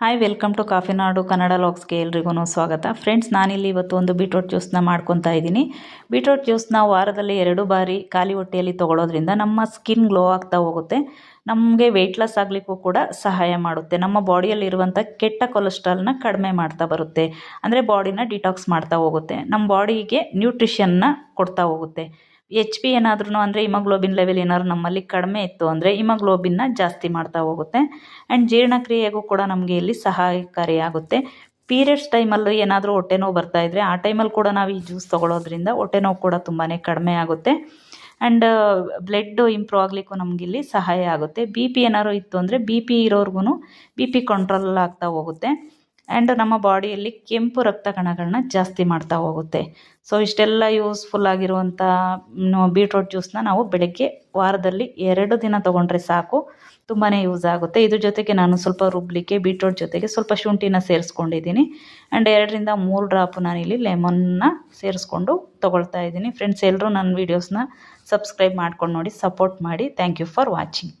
Hi welcome to coffee ನಾಡು ಕನ್ನಡ ಲಾಗ್ಸ್ಗೆ ಎಲ್ರಿಗೂ ಸ್ವಾಗತ. Friends ನಾನಿಲ್ಲಿ ಇವತ್ತು ಒಂದು ಬೀಟ್ರೋಟ್ ಜ್ಯೂಸ್ನ ಮಾಡ್ಕೊತಾ ಇದ್ದೀನಿ. ಬೀಟ್ರೋಟ್ ಜ್ಯೂಸ್ನ ವಾರದಲ್ಲಿ ಎರಡು ಬಾರಿ ಖಾಲಿ ಹೊಟ್ಟೆಯಲ್ಲಿ ತೊಗೊಳೋದ್ರಿಂದ ನಮ್ಮ ಸ್ಕಿನ್ ಗ್ಲೋ ಆಗ್ತಾ ಹೋಗುತ್ತೆ. ನಮಗೆ ವೆಯ್ಟ್ ಲಾಸ್ ಆಗಲಿಕ್ಕೂ ಕೂಡ ಸಹಾಯ ಮಾಡುತ್ತೆ. ನಮ್ಮ ಬಾಡಿಯಲ್ಲಿರುವಂಥ ಕೆಟ್ಟ ಕೊಲೆಸ್ಟ್ರಾಲ್ನ ಕಡಿಮೆ ಮಾಡ್ತಾ ಬರುತ್ತೆ. ಅಂದರೆ ಬಾಡಿನ ಡಿಟಾಕ್ಸ್ ಮಾಡ್ತಾ ಹೋಗುತ್ತೆ. ನಮ್ಮ ಬಾಡಿಗೆ ನ್ಯೂಟ್ರಿಷನ್ನ ಕೊಡ್ತಾ ಹೋಗುತ್ತೆ. ಎಚ್ ಪಿ ಏನಾದ್ರೂ ಅಂದರೆ ಇಮಗ್ಲೋಬಿನ್ ಲೆವೆಲ್ ಏನಾದ್ರು ನಮ್ಮಲ್ಲಿ ಕಡಿಮೆ ಇತ್ತು ಅಂದರೆ ಇಮಗ್ಲೋಬಿನ್ನ ಜಾಸ್ತಿ ಮಾಡ್ತಾ ಹೋಗುತ್ತೆ. ಆ್ಯಂಡ್ ಜೀರ್ಣಕ್ರಿಯೆಗೂ ಕೂಡ ನಮಗೆ ಇಲ್ಲಿ ಸಹಾಯಕಾರಿಯಾಗುತ್ತೆ. ಪೀರಿಯಡ್ಸ್ ಟೈಮಲ್ಲೂ ಏನಾದರೂ ಹೊಟ್ಟೆ ನೋವು ಬರ್ತಾ ಇದ್ದರೆ ಆ ಟೈಮಲ್ಲಿ ಕೂಡ ನಾವು ಈ ಜ್ಯೂಸ್ ತೊಗೊಳೋದ್ರಿಂದ ಹೊಟ್ಟೆ ನೋವು ಕೂಡ ತುಂಬಾ ಕಡಿಮೆ ಆಗುತ್ತೆ. ಆ್ಯಂಡ್ ಬ್ಲಡ್ ಇಂಪ್ರೂವ್ ಆಗಲಿಕ್ಕೂ ನಮಗಿಲ್ಲಿ ಸಹಾಯ ಆಗುತ್ತೆ. ಬಿ ಪಿ ಏನಾದ್ರು ಇತ್ತು ಅಂದರೆ ಬಿ ಪಿ ಇರೋರ್ಗು ಬಿ ಪಿ ಕಂಟ್ರೋಲ್ ಆಗ್ತಾ ಹೋಗುತ್ತೆ. ಆ್ಯಂಡ್ ನಮ್ಮ ಬಾಡಿಯಲ್ಲಿ ಕೆಂಪು ರಕ್ತ ಕಣಗಳನ್ನ ಜಾಸ್ತಿ ಮಾಡ್ತಾ ಹೋಗುತ್ತೆ. ಸೊ ಇಷ್ಟೆಲ್ಲ ಯೂಸ್ಫುಲ್ ಆಗಿರುವಂಥ ಬೀಟ್ರೋಟ್ ಜ್ಯೂಸನ್ನ ನಾವು ಬೆಳಗ್ಗೆ ವಾರದಲ್ಲಿ ಎರಡು ದಿನ ತೊಗೊಂಡ್ರೆ ಸಾಕು. ತುಂಬಾ ಯೂಸ್ ಆಗುತ್ತೆ. ಇದ್ರ ಜೊತೆಗೆ ನಾನು ಸ್ವಲ್ಪ ರುಬ್ಲಿಕ್ಕೆ ಬೀಟ್ರೋಟ್ ಜೊತೆಗೆ ಸ್ವಲ್ಪ ಶುಂಠಿನ ಸೇರಿಸ್ಕೊಂಡಿದ್ದೀನಿ. ಆ್ಯಂಡ್ ಎರಡರಿಂದ ಮೂರು ಡ್ರಾಪು ನಾನಿಲ್ಲಿ ಲೆಮನ್ನ ಸೇರಿಸ್ಕೊಂಡು ತೊಗೊಳ್ತಾ ಇದ್ದೀನಿ. ಫ್ರೆಂಡ್ಸ್ ಎಲ್ಲರೂ ನನ್ನ ವೀಡಿಯೋಸ್ನ ಸಬ್ಸ್ಕ್ರೈಬ್ ಮಾಡ್ಕೊಂಡು ನೋಡಿ ಸಪೋರ್ಟ್ ಮಾಡಿ. Thank you for watching